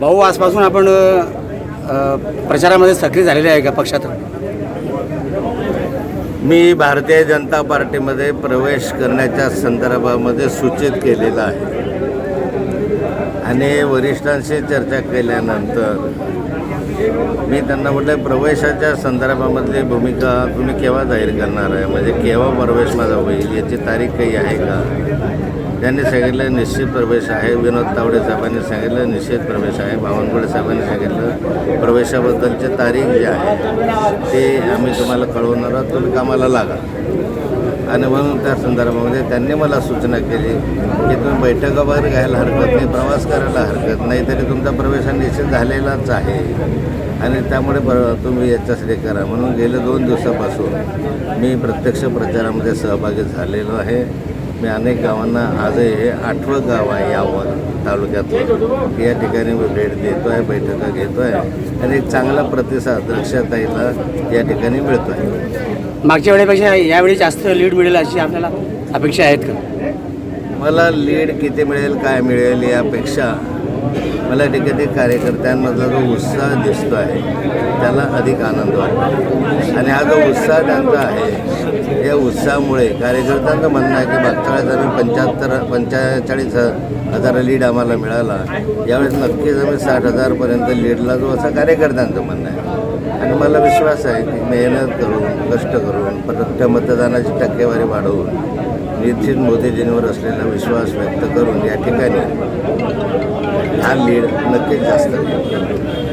भाऊ आजपासून आपण प्रचारामध्ये सक्रिय झालेले आहे का पक्षात? मी भारतीय जनता पार्टीमध्ये प्रवेश करण्याच्या संदर्भामध्ये सूचित केलेलं आहे. आणि वरिष्ठांशी चर्चा केल्यानंतर मी त्यांना म्हटलं प्रवेशाच्या संदर्भामधली भूमिका तुम्ही केव्हा जाहीर करणार आहे? म्हणजे केव्हा प्रवेश माझा होईल? याची तारीख काही आहे का? त्यांनी सांगितलं निश्चित प्रवेश आहे. विनोद तावडे साहेबांनी सांगितलं निश्चित प्रवेश आहे. बावनकुळे साहेबांनी सांगितलं प्रवेशाबद्दलची तारीख जी आहे ते आम्ही तुम्हाला कळवणार आहोत. तुम्ही कामाला लागा. आणि म्हणून त्या संदर्भामध्ये त्यांनी मला सूचना केली की तुम्ही बैठका वगैरे घ्यायला हरकत नाही प्रवास करायला हरकत नाही तरी तुमचा प्रवेश हा निश्चित झालेलाच आहे. आणि त्यामुळे ब तुम्ही याच्यासाठी करा. म्हणून गेले दोन दिवसापासून मी प्रत्यक्ष प्रचारामध्ये सहभागी झालेलो आहे. मी अनेक गावांना आजही हे आठवं गाव आहे यावं तालुक्यातलं. या ठिकाणी मी भेट देतो आहे बैठका घेतो आहे आणि एक चांगला प्रतिसाद रक्षाताईला या ठिकाणी मिळतो आहे मागच्या वेळेपेक्षा यावेळी जास्त लीड मिळेल अशी आपल्याला अपेक्षा आहेत का? मला लीड किती मिळेल काय मिळेल यापेक्षा मला ठिकाणी कार्यकर्त्यांमधला जो उत्साह दिसतो आहे त्याला अधिक आनंद वाटतो. आणि हा जो उत्साह त्यांचा आहे या उत्साहामुळे कार्यकर्त्यांचं म्हणणं आहे की मागच्या वेळेस आम्ही पंच्याहत्तर पंचेचाळीस हजार लीड आम्हाला मिळाला. यावेळेस नक्कीच आम्ही साठ हजारपर्यंत लीडला जो असं कार्यकर्त्यांचं म्हणणं आहे. आणि मला विश्वास आहे की मेहनत करून कष्ट करून परत मतदानाची टक्केवारी वाढवून निश्चित मोदीजींवर असलेला विश्वास व्यक्त करून या ठिकाणी हा लीड नक्कीच जास्त